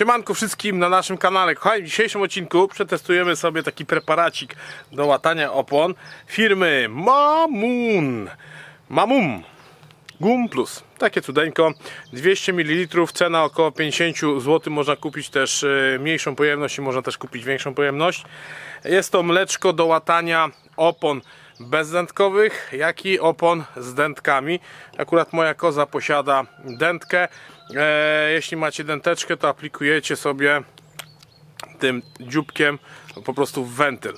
Siemanko wszystkim na naszym kanale. Kochani, w dzisiejszym odcinku przetestujemy sobie taki preparacik do łatania opon firmy Mamun. Mamum. Gum Plus. Takie cudeńko. 200 ml, cena około 50 zł. Można kupić też e, mniejszą pojemność i można też kupić większą pojemność. Jest to mleczko do łatania opon bezdętkowych, jak i opon z dętkami. Akurat moja koza posiada dętkę. E, jeśli macie dęteczkę, to aplikujecie sobie tym dzióbkiem po prostu wentyl.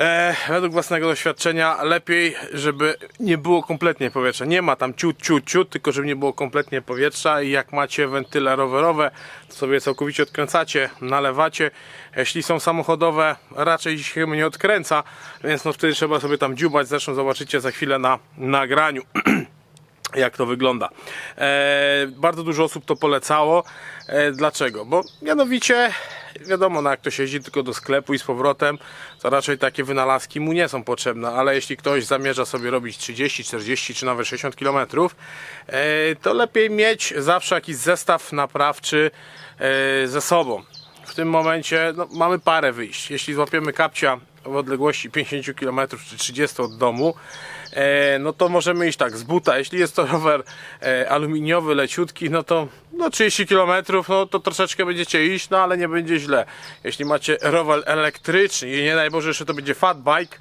E, według własnego doświadczenia lepiej, żeby nie było kompletnie powietrza. Nie ma tam ciut, ciut, ciut, tylko żeby nie było kompletnie powietrza i jak macie wentyle rowerowe, to sobie całkowicie odkręcacie, nalewacie. Jeśli są samochododowe, raczej się nie odkręca, więc no wtedy trzeba sobie tam dziubać. Zresztą zobaczycie za chwilę na nagraniu. jak to wygląda. E, bardzo dużo osób to polecało. E, dlaczego? Bo mianowicie wiadomo, no jak to się jeździ tylko do sklepu i z powrotem, to raczej takie wynalazki mu nie są potrzebne, ale jeśli ktoś zamierza sobie robić 30, 40 czy nawet 60 km, e, to lepiej mieć zawsze jakiś zestaw naprawczy e, ze sobą. W tym momencie no, mamy parę wyjść. Jeśli złapiemy kapcia w odległości 50 km czy 30 od domu, e, no to możemy iść tak z buta. Jeśli jest to rower e, aluminiowy, leciutki, no to no 30 km, no to troszeczkę będziecie iść, no ale nie będzie źle. Jeśli macie rower elektryczny i nie daj Boże, jeszcze to będzie fat bike,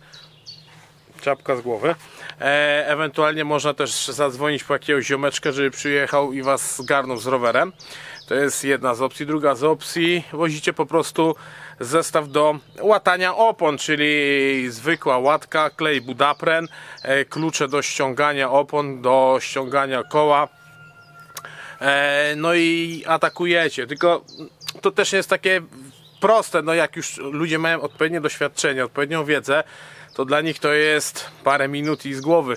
czapka z głowy. E, ewentualnie można też zadzwonić po jakiegoś ziomeczkę, żeby przyjechał i was zgarnął z rowerem. To jest jedna z opcji. Druga z opcji, wozicie po prostu zestaw do łatania opon, czyli zwykła łatka, klej budapren, e, klucze do ściągania opon, do ściągania koła. E, no i atakujecie. Tylko to też jest takie proste, no jak już ludzie mają odpowiednie doświadczenie, odpowiednią wiedzę, to dla nich to jest parę minut i z głowy.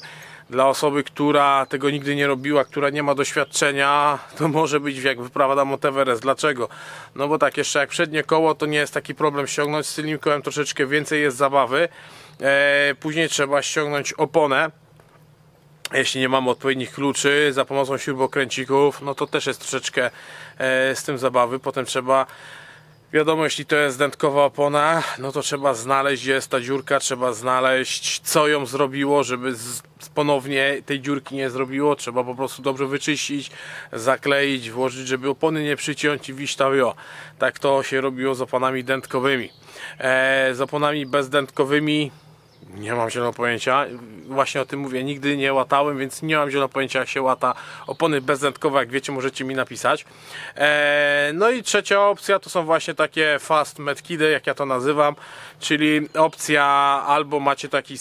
Dla osoby, która tego nigdy nie robiła, która nie ma doświadczenia, to może być jak wyprawa na Monteverest. Dlaczego? No bo tak, jeszcze jak przednie koło, to nie jest taki problem ściągnąć, z tylnym kołem troszeczkę więcej jest zabawy. E, później trzeba ściągnąć oponę, jeśli nie mamy odpowiednich kluczy za pomocą śrubokręcików, no to też jest troszeczkę e, z tym zabawy. Potem trzeba, wiadomo, jeśli to jest dętkowa opona, no to trzeba znaleźć, gdzie jest ta dziurka, trzeba znaleźć, co ją zrobiło, żeby ponownie tej dziurki nie zrobiło. Trzeba po prostu dobrze wyczyścić, zakleić, włożyć, żeby opony nie przyciąć i jo. Tak to się robiło z oponami dętkowymi. E, z oponami bezdętkowymi nie mam zielonego pojęcia. Właśnie o tym mówię. Nigdy nie łatałem, więc nie mam zielonego pojęcia, jak się łata opony bezdętkowe. Jak wiecie, możecie mi napisać. Eee, no i trzecia opcja to są właśnie takie fast medkidy, jak ja to nazywam. Czyli opcja albo macie taki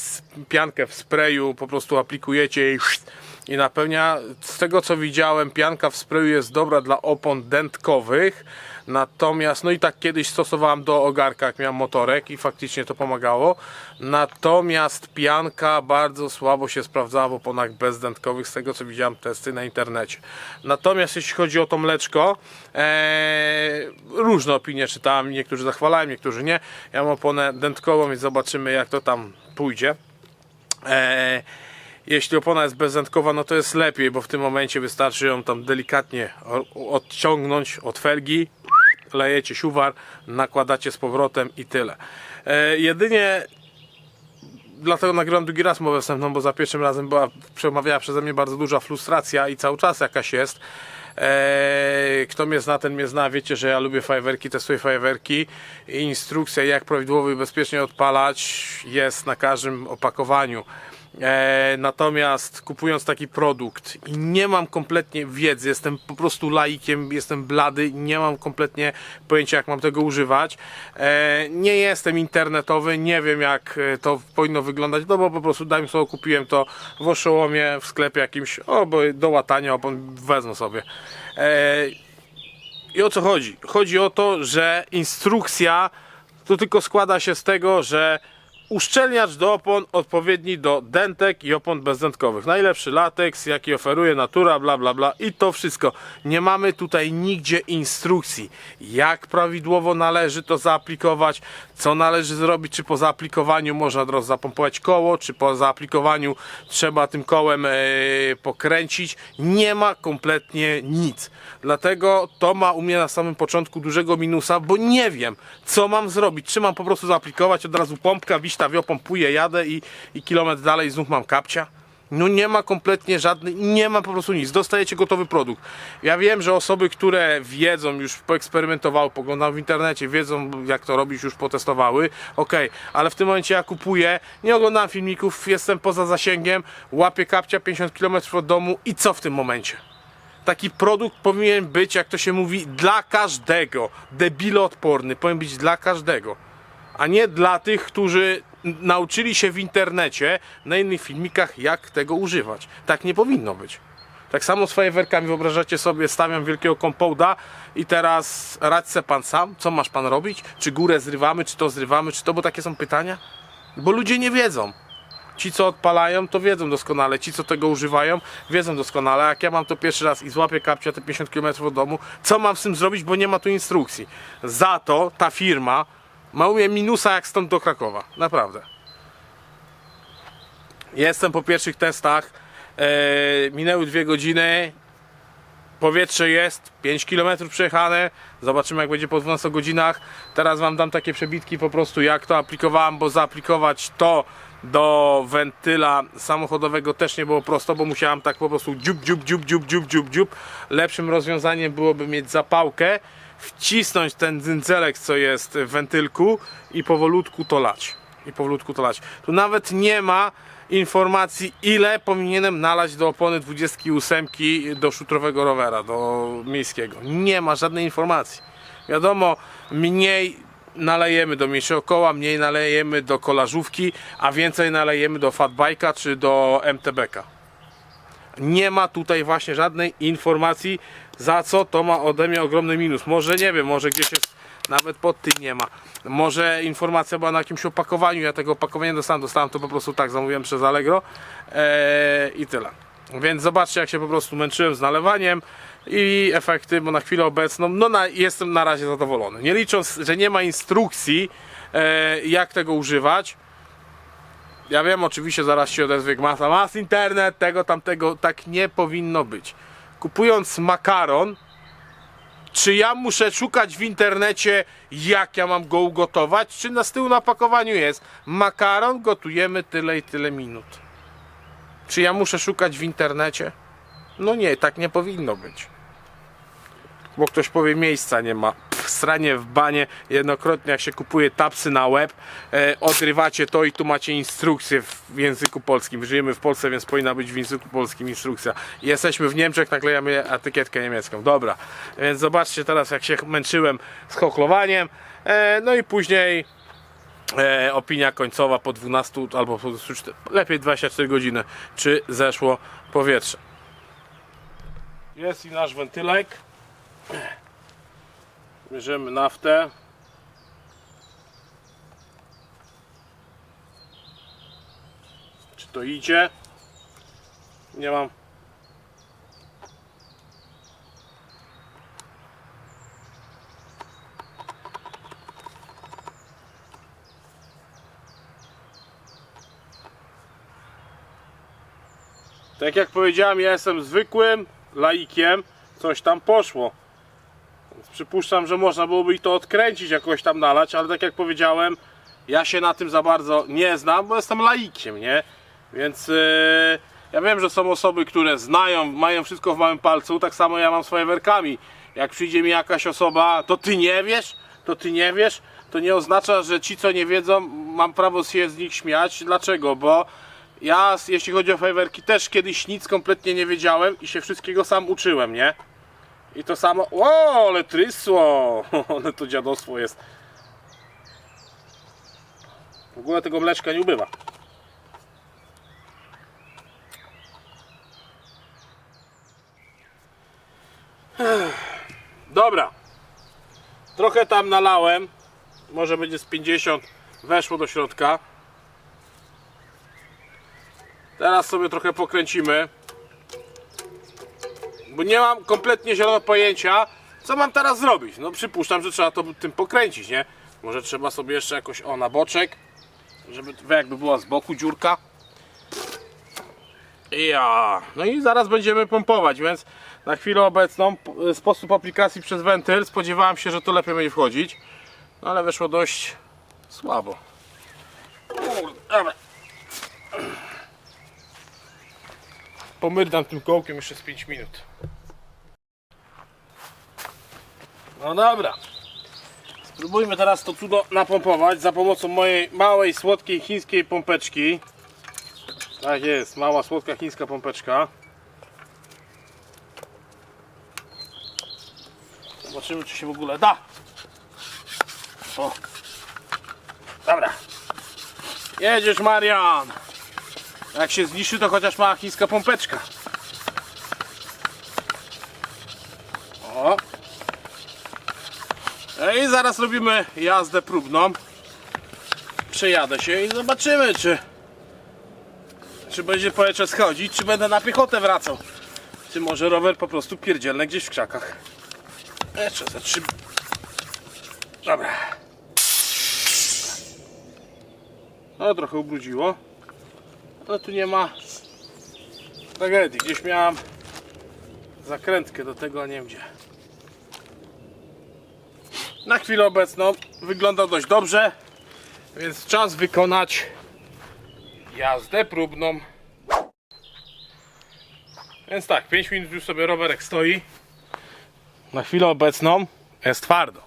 piankę w sprayu, po prostu aplikujecie i i napełnia. Z tego co widziałem, pianka w sprayu jest dobra dla opon dętkowych. Natomiast, no i tak kiedyś stosowałem do ogarka, jak miałem motorek i faktycznie to pomagało. Natomiast pianka bardzo słabo się sprawdzała w oponach bezdętkowych, z tego co widziałem testy na internecie. Natomiast jeśli chodzi o to mleczko, ee, różne opinie czytałem, niektórzy zachwalają, niektórzy nie. Ja mam oponę dętkową, więc zobaczymy jak to tam pójdzie. Eee, jeśli opona jest bezdętkowa, no to jest lepiej, bo w tym momencie wystarczy ją tam delikatnie odciągnąć od felgi, lejecie siuwar, nakładacie z powrotem i tyle. E, jedynie dlatego nagrywam drugi raz mowę wstępną, bo za pierwszym razem była przemawiała przeze mnie bardzo duża frustracja i cały czas jakaś jest. Eee, kto mnie zna, ten mnie zna. Wiecie, że ja lubię fajerwerki, testuję fajerwerki. Instrukcja, jak prawidłowo i bezpiecznie odpalać, jest na każdym opakowaniu. Eee, natomiast kupując taki produkt i nie mam kompletnie wiedzy, jestem po prostu laikiem, jestem blady, nie mam kompletnie pojęcia, jak mam tego używać. Eee, nie jestem internetowy, nie wiem, jak e, to powinno wyglądać, no bo po prostu dajmy słowo, kupiłem to w Oszołomie, w sklepie jakimś, o, bo do łatania, o, wezmę sobie. I o co chodzi? Chodzi o to, że instrukcja to tylko składa się z tego, że Uszczelniacz do opon odpowiedni do dentek i opon bezdętkowych. Najlepszy lateks, jaki oferuje natura, bla bla bla i to wszystko. Nie mamy tutaj nigdzie instrukcji, jak prawidłowo należy to zaaplikować, co należy zrobić, czy po zaaplikowaniu można od razu zapompować koło, czy po zaaplikowaniu trzeba tym kołem e, pokręcić. Nie ma kompletnie nic. Dlatego to ma u mnie na samym początku dużego minusa, bo nie wiem, co mam zrobić. Czy mam po prostu zaaplikować od razu pompka, wiśta, pompuję, jadę i, i kilometr dalej znów mam kapcia? No nie ma kompletnie żadnej, nie ma po prostu nic. Dostajecie gotowy produkt. Ja wiem, że osoby, które wiedzą, już poeksperymentowały, poglądam w internecie, wiedzą jak to robić, już potestowały. Ok, ale w tym momencie ja kupuję, nie oglądam filmików, jestem poza zasięgiem, łapię kapcia 50 km od domu i co w tym momencie? Taki produkt powinien być, jak to się mówi, dla każdego. Debiloodporny, powinien być dla każdego. A nie dla tych, którzy nauczyli się w internecie, na innych filmikach, jak tego używać. Tak nie powinno być. Tak samo z fajerwerkami wyobrażacie sobie, stawiam wielkiego kompouda i teraz radź pan sam, co masz pan robić? Czy górę zrywamy, czy to zrywamy, czy to, bo takie są pytania? Bo ludzie nie wiedzą. Ci, co odpalają, to wiedzą doskonale. Ci, co tego używają, wiedzą doskonale. Jak ja mam to pierwszy raz i złapię kapcia te 50 km od domu, co mam z tym zrobić, bo nie ma tu instrukcji. Za to ta firma ma u mnie minusa jak stąd do Krakowa. Naprawdę. Jestem po pierwszych testach. E, minęły dwie godziny. Powietrze jest, 5 km przejechane. Zobaczymy jak będzie po 12 godzinach. Teraz wam dam takie przebitki po prostu jak to aplikowałem, bo zaaplikować to do wentyla samochodowego też nie było prosto, bo musiałem tak po prostu dziób, dziób, dziób, dziób, dziób, dziób, dziób. Lepszym rozwiązaniem byłoby mieć zapałkę, wcisnąć ten dzyndzelek, co jest w wentylku i powolutku to lać. I powolutku to lać. Tu nawet nie ma informacji, ile powinienem nalać do opony 28 do szutrowego rowera, do miejskiego. Nie ma żadnej informacji. Wiadomo, mniej nalejemy do mniejszego koła, mniej nalejemy do kolażówki, a więcej nalejemy do fatbike'a czy do MTB-ka. Nie ma tutaj właśnie żadnej informacji, za co to ma ode mnie ogromny minus. Może nie wiem, może gdzieś jest nawet pod tym nie ma. Może informacja była na jakimś opakowaniu, ja tego opakowania dostałem, dostałem to po prostu tak, zamówiłem przez Allegro eee, i tyle. Więc zobaczcie jak się po prostu męczyłem z nalewaniem i efekty, bo na chwilę obecną, no na, jestem na razie zadowolony. Nie licząc, że nie ma instrukcji e, jak tego używać, ja wiem, oczywiście zaraz się odezwie masa, mas internet, tego, tamtego, tak nie powinno być. Kupując makaron, czy ja muszę szukać w internecie, jak ja mam go ugotować, czy na z tyłu na pakowaniu jest makaron, gotujemy tyle i tyle minut. Czy ja muszę szukać w internecie? No nie, tak nie powinno być. Bo ktoś powie, miejsca nie ma. Pff, sranie w banie, jednokrotnie jak się kupuje tapsy na web, e, odrywacie to i tu macie instrukcję w języku polskim. Żyjemy w Polsce, więc powinna być w języku polskim instrukcja. Jesteśmy w Niemczech, naklejamy etykietkę niemiecką. Dobra, więc zobaczcie teraz jak się męczyłem z choklowaniem. E, no i później e, opinia końcowa po 12 albo po 24, lepiej 24 godziny, czy zeszło powietrze. Jest i nasz wentylek. Bierzemy naftę. Czy to idzie? Nie mam. Tak jak powiedziałem, ja jestem zwykłym laikiem. Coś tam poszło. Więc przypuszczam, że można byłoby i to odkręcić, jakoś tam nalać, ale tak jak powiedziałem, ja się na tym za bardzo nie znam, bo jestem laikiem, nie? Więc yy, ja wiem, że są osoby, które znają, mają wszystko w małym palcu, tak samo ja mam swoje werkami. Jak przyjdzie mi jakaś osoba, to ty nie wiesz, to ty nie wiesz, to nie oznacza, że ci, co nie wiedzą, mam prawo się z nich śmiać. Dlaczego? Bo ja, jeśli chodzi o fajerwerki, też kiedyś nic kompletnie nie wiedziałem i się wszystkiego sam uczyłem, nie? I to samo. O, ale trysło! Ale to dziadostwo jest. W ogóle tego mleczka nie ubywa. Dobra. Trochę tam nalałem. Może będzie z 50 weszło do środka. Teraz sobie trochę pokręcimy. Bo nie mam kompletnie zielonego pojęcia, co mam teraz zrobić. No przypuszczam, że trzeba to tym pokręcić, nie? Może trzeba sobie jeszcze jakoś o na boczek, żeby jakby była z boku dziurka. Ja. No i zaraz będziemy pompować, więc na chwilę obecną sposób aplikacji przez wentyl spodziewałem się, że to lepiej będzie wchodzić. No ale wyszło dość słabo. Kurde, Dobra. Pomyrdam tym kołkiem jeszcze z 5 minut. No dobra. Spróbujmy teraz to cudo napompować za pomocą mojej małej, słodkiej chińskiej pompeczki. Tak jest, mała, słodka chińska pompeczka. Zobaczymy, czy się w ogóle da. O. Dobra. Jedziesz, Marian. Jak się zniszczy, to chociaż mała chińska pompeczka. O. No I zaraz robimy jazdę próbną. Przejadę się i zobaczymy, czy czy będzie powietrze schodzić, czy będę na piechotę wracał. Czy może rower po prostu pierdzielny gdzieś w krzakach. Jeszcze za trzy. Dobra. No trochę ubrudziło. Ale tu nie ma tragedii. Gdzieś miałem zakrętkę do tego, a nie wiem gdzie. Na chwilę obecną wygląda dość dobrze, więc czas wykonać jazdę próbną. Więc tak, 5 minut już sobie rowerek stoi. Na chwilę obecną jest twardo.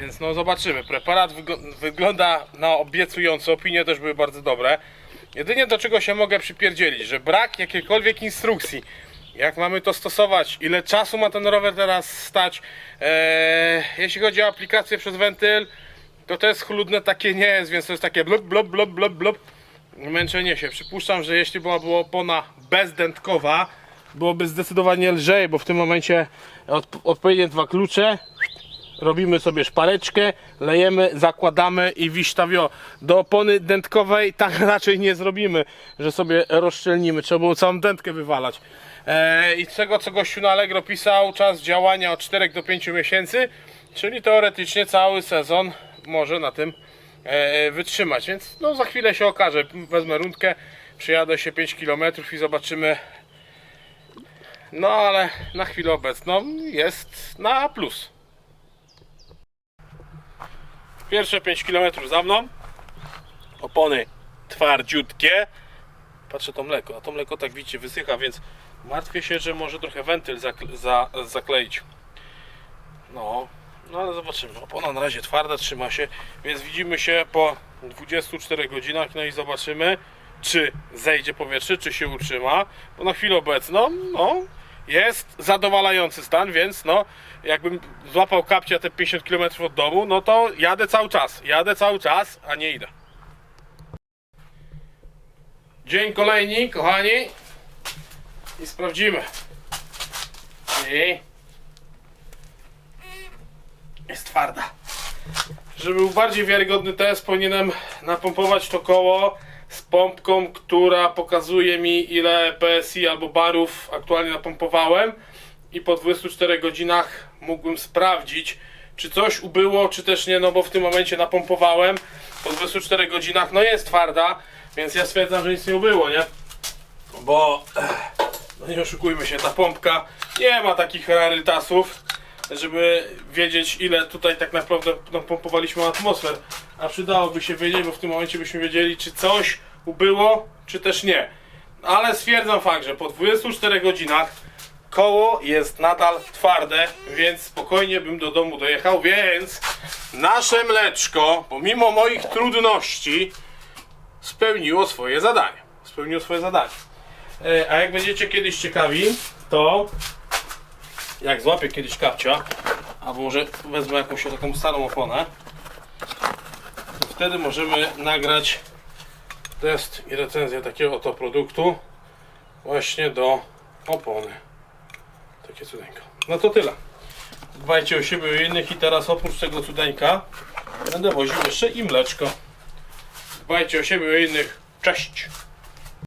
Więc no zobaczymy. Preparat wygl- wygląda na obiecująco, opinie też były bardzo dobre. Jedynie do czego się mogę przypierdzielić, że brak jakiejkolwiek instrukcji. Jak mamy to stosować? Ile czasu ma ten rower teraz stać? Eee, jeśli chodzi o aplikację przez wentyl, to to jest chludne takie nie jest, więc to jest takie blub, blub, blub, blub, blub. Męczenie się. Przypuszczam, że jeśli byłaby opona bezdętkowa, byłoby zdecydowanie lżej, bo w tym momencie od, odpowiednie dwa klucze robimy sobie szpareczkę, lejemy, zakładamy i wisztawio. Do opony dętkowej tak raczej nie zrobimy, że sobie rozszczelnimy. Trzeba było całą dętkę wywalać. Eee, I z tego co gościu na Allegro pisał, czas działania od 4 do 5 miesięcy, czyli teoretycznie cały sezon może na tym e, wytrzymać. Więc no za chwilę się okaże. Wezmę rundkę, przyjadę się 5 km i zobaczymy. No ale na chwilę obecną jest na plus. Pierwsze 5 km za mną. Opony twardziutkie. Patrzę to mleko, a to mleko tak widzicie wysycha, więc martwię się, że może trochę wentyl zakle za zakleić. No, no ale zobaczymy. Opona na razie twarda, trzyma się, więc widzimy się po 24 godzinach, no i zobaczymy, czy zejdzie powietrze, czy się utrzyma. Bo na chwilę obecną, no, jest zadowalający stan, więc no, jakbym złapał kapcia te 50 km od domu, no to jadę cały czas. Jadę cały czas, a nie idę. Dzień kolejny, kochani. I sprawdzimy. I jest twarda. Żeby był bardziej wiarygodny test, powinienem napompować to koło z pompką, która pokazuje mi ile PSI albo barów aktualnie napompowałem i po 24 godzinach mógłbym sprawdzić czy coś ubyło, czy też nie, no bo w tym momencie napompowałem po 24 godzinach, no jest twarda, więc ja stwierdzam, że nic nie ubyło, nie? Bo no nie oszukujmy się, ta pompka nie ma takich rarytasów, żeby wiedzieć ile tutaj tak naprawdę pompowaliśmy atmosfer. A przydałoby się wiedzieć, bo w tym momencie byśmy wiedzieli, czy coś ubyło, czy też nie. Ale stwierdzam fakt, że po 24 godzinach koło jest nadal twarde, więc spokojnie bym do domu dojechał, więc nasze mleczko, pomimo moich trudności, spełniło swoje zadanie. Spełniło swoje zadanie. E, A jak będziecie kiedyś ciekawi, to jak złapię kiedyś kapcia, albo może wezmę jakąś taką starą oponę, to wtedy możemy nagrać test i recenzję takiego oto produktu właśnie do opony. Takie cudeńko. No to tyle. Dbajcie o siebie i innych i teraz oprócz tego cudeńka będę woził jeszcze i mleczko. Dbajcie o siebie i innych. Cześć!